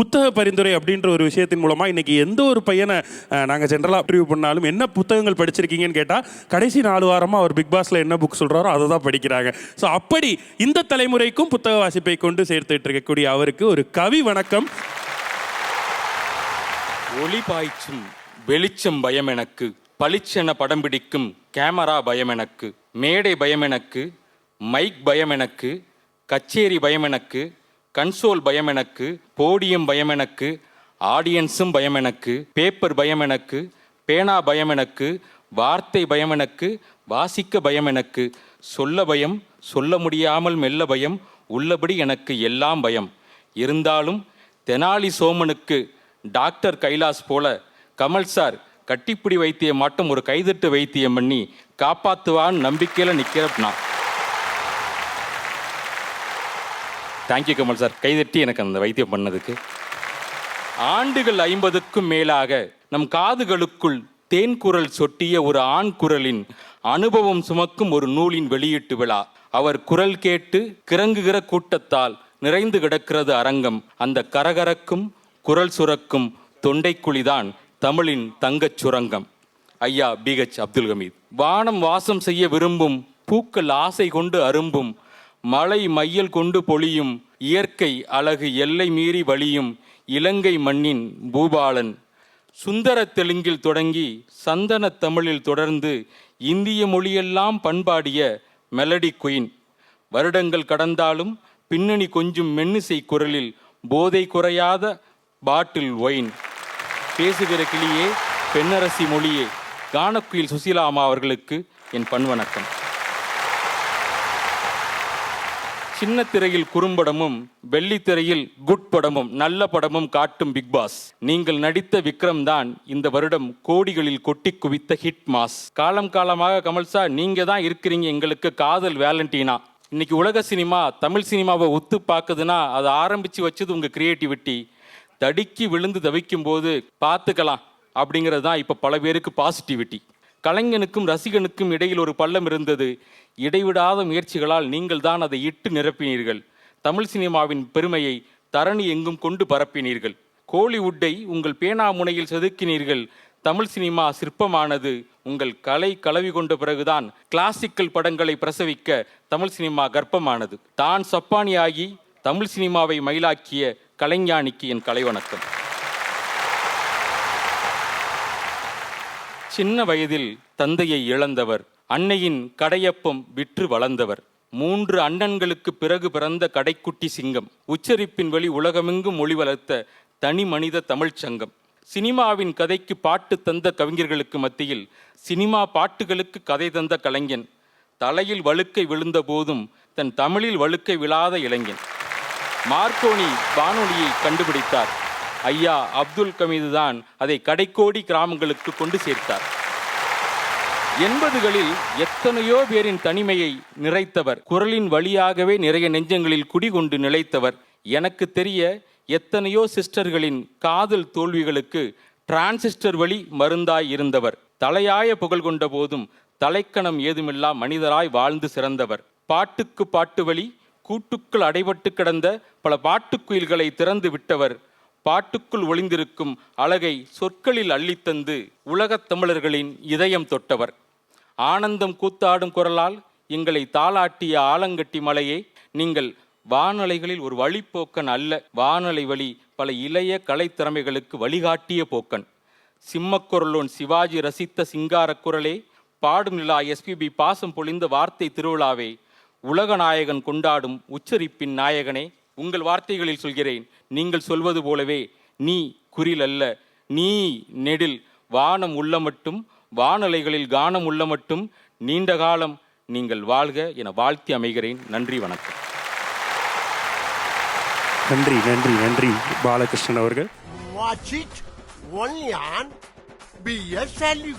புத்தக பரிந்துரை அப்படின்ற ஒரு விஷயத்தின் மூலமா இன்னைக்கு எந்த ஒரு பையனை நாங்கள் ஜென்ரலாக ரிவ்யூ பண்ணாலும் என்ன புத்தகங்கள் படிச்சிருக்கீங்கன்னு கேட்டால் கடைசி நாலு வாரமாக அவர் பிக் பாஸில் என்ன புக் சொல்கிறாரோ அதை தான் படிக்கிறாங்க. ஸோ அப்படி இந்த தலைமுறைக்கும் புத்தக வாசிப்பை கொண்டு சேர்த்துட்டு இருக்கக்கூடிய அவருக்கு ஒரு கவி வணக்கம். ஒளி பாய்ச்சும் வெளிச்சம் பயம் எனக்கு பளிச்சென படம் பிடிக்கும் கேமரா பயம் எனக்கு மேடை பயம் எனக்கு மைக் பயம் எனக்கு கச்சேரி பயம் எனக்கு கன்சோல் பயம் எனக்கு போடியம் பயம் எனக்கு ஆடியன்ஸும் பயம் எனக்கு பேப்பர் பயம் எனக்கு பேனா பயம் எனக்கு வார்த்தை பயம் எனக்கு வாசிக்க பயம் எனக்கு. சொல்ல பயம் சொல்ல முடியாமல் மெல்ல பயம் உள்ளபடி எனக்கு எல்லாம் பயம். இருந்தாலும் தெனாலி சோமனுக்கு டாக்டர் கைலாஸ் போல கமல் சார் கட்டிப்பிடி வைத்தியம் மட்டும் ஒரு கைதட்டு வைத்தியம் பண்ணி காப்பாற்றுவான்னு நம்பிக்கையில் நிற்கிறேன் நான். தேங்க்யூ கமல் சார் கைதட்டி எனக்கு அந்த வைத்தியம் பண்ணதுக்கு. ஆண்டுகள் ஐம்பதுக்கும் மேலாக நம் காதுகளுக்குள் தேன் குரல் சொட்டிய ஒரு ஆண் குரலின் அனுபவம் சுமக்கும் ஒரு நூலின் வெளியீட்டு விழா. அவர் குரல் கேட்டு கிறங்குகிற கூட்டத்தால் நிறைந்து கிடக்கிறது அரங்கம். அந்த கரகரக்கும் குரல் சுரக்கும் தொண்டைக்குழிதான் தமிழின் தங்கச் சுரங்கம். ஐயா பிஹெச் அப்துல் ஹமீத். வானம் வாசம் செய்ய விரும்பும் பூக்கள் ஆசை கொண்டு அரும்பும் மழை மையல் கொண்டு பொழியும் இயற்கை அழகு எல்லை மீறி வழியும் இலங்கை மண்ணின் பூபாலன். சுந்தர தெலுங்கில் தொடங்கி சந்தன தமிழில் தொடர்ந்து இந்திய மொழியெல்லாம் பண்பாடிய மெலடி குயின். வருடங்கள் கடந்தாலும் பின்னணி கொஞ்சம் மென்னிசை குரலில் போதை குறையாத பாட்டில் ஒயின். பேசுகிற கிளியே பெண்ணரசி மொழியே கானக்குயில் சுசீலா அம்மா அவர்களுக்கு என் பண்வணக்கம் சின்ன திரையில் குறும்படமும் வெள்ளித்திரையில் குட் படமும் நல்ல படமும் காட்டும் பிக் பாஸ் நீங்கள் நடித்த விக்ரம் தான் இந்த வருடம் கோடிகளில் கொட்டி குவித்த ஹிட் மாஸ் காலம் காலமாக கமல் சார் நீங்க தான் இருக்கிறீங்க எங்களுக்கு காதல் வேலண்டினா. இன்னைக்கு உலக சினிமா தமிழ் சினிமாவை ஒத்து பார்க்குதுன்னா அதை ஆரம்பிச்சு வச்சது உங்க கிரியேட்டிவிட்டி தடுக்கி விழுந்து தவிக்கும் போது பார்த்துக்கலாம் அப்படிங்கிறது தான் இப்போ பல பேருக்கு பாசிட்டிவிட்டி கலைஞனுக்கும் ரசிகனுக்கும் இடையில் ஒரு பள்ளம் இருந்தது. இடைவிடாத முயற்சிகளால் நீங்கள் தான் அதை இட்டு நிரப்பினீர்கள். தமிழ் சினிமாவின் பெருமையை தரணி எங்கும் கொண்டு பரப்பினீர்கள். கோலிவுட்டை உங்கள் பேனா முனையில் செதுக்கினீர்கள். தமிழ் சினிமா சிற்பமானது உங்கள் கலை கலவி கொண்ட பிறகுதான் கிளாசிக்கல் படங்களை பிரசவிக்க தமிழ் சினிமா கர்ப்பமானது. தான் சப்பானியாகி தமிழ் சினிமாவை மயிலாக்கிய கலைஞானிக்கு என் கலை வணக்கம் சின்ன வயதில் தந்தையை இழந்தவர் அன்னையின் கடையப்பம் விற்று வளர்ந்தவர். மூன்று அண்ணன்களுக்கு பிறகு பிறந்த கடைக்குட்டி சிங்கம். உச்சரிப்பின் வழி உலகமெங்கும் மொழி வளர்த்த தனி மனித தமிழ்ச் சங்கம். சினிமாவின் கதைக்கு பாட்டு தந்த கவிஞர்களுக்கு மத்தியில் சினிமா பாட்டுகளுக்கு கதை தந்த கலைஞன். தலையில் வழுக்கை விழுந்த போதும் தன் தமிழில் வழுக்கை விழாத இளைஞன். மார்க்கோனி வானொலியை கண்டுபிடித்தார். ஐயா அப்துல் கமீது தான் அதை கடைக்கோடி கிராமங்களுக்கு கொண்டு சேர்த்தார். எண்பதுகளில் எத்தனையோ பேரின் தனிமையை நிறைத்தவர் குரலின் வழியாகவே நிறைய நெஞ்சங்களில் குடிகொண்டு நிலைத்தவர். எனக்கு தெரிய எத்தனையோ சிஸ்டர்களின் காதல் தோல்விகளுக்கு டிரான்சிஸ்டர் வழி மருந்தாய் இருந்தவர். தலையாய புகழ் கொண்ட போதும் தலைக்கணம் ஏதுமில்லா மனிதராய் வாழ்ந்து சிறந்தவர். பாட்டுக்கு பாட்டு வழி கூட்டுக்குள் அடைபட்டு கிடந்த பல பாட்டுக்குயில்களை திறந்து விட்டவர் பாட்டுக்குள் ஒளிந்திருக்கும் அழகை சொற்களில் அள்ளித்தந்து உலகத் தமிழர்களின் இதயம் தொட்டவர். ஆனந்தம் கூத்தாடும் குரலால் எங்களை தாளாட்டிய ஆலங்கட்டி மலையே நீங்கள் வானலைகளில் ஒரு வழிப்போக்கன் அல்ல வானலை வழி பல இளைய கலைத்திறமைகளுக்கு வழிகாட்டிய போக்கன். சிம்மக்குரலோன் சிவாஜி ரசித்த சிங்காரக் குரலே பாடும் நிலா எஸ்பிபி பாசம் பொழிந்த வார்த்தை திருவிழாவே உலக நாயகன் கொண்டாடும் உச்சரிப்பின் நாயகனே உங்கள் வார்த்தைகளில் சொல்கிறேன். நீங்கள் சொல்வது போலவே நீ குறில் அல்ல. நீ நெடில். வானம் உள்ள மட்டும் வானலைகளில் கானம் உள்ள மட்டும் நீண்ட காலம் நீங்கள் வாழ்க என வாழ்த்தி அமைகிறேன். நன்றி வணக்கம். நன்றி நன்றி நன்றி பாலகிருஷ்ணன் அவர்கள். Watch it only on BSLU.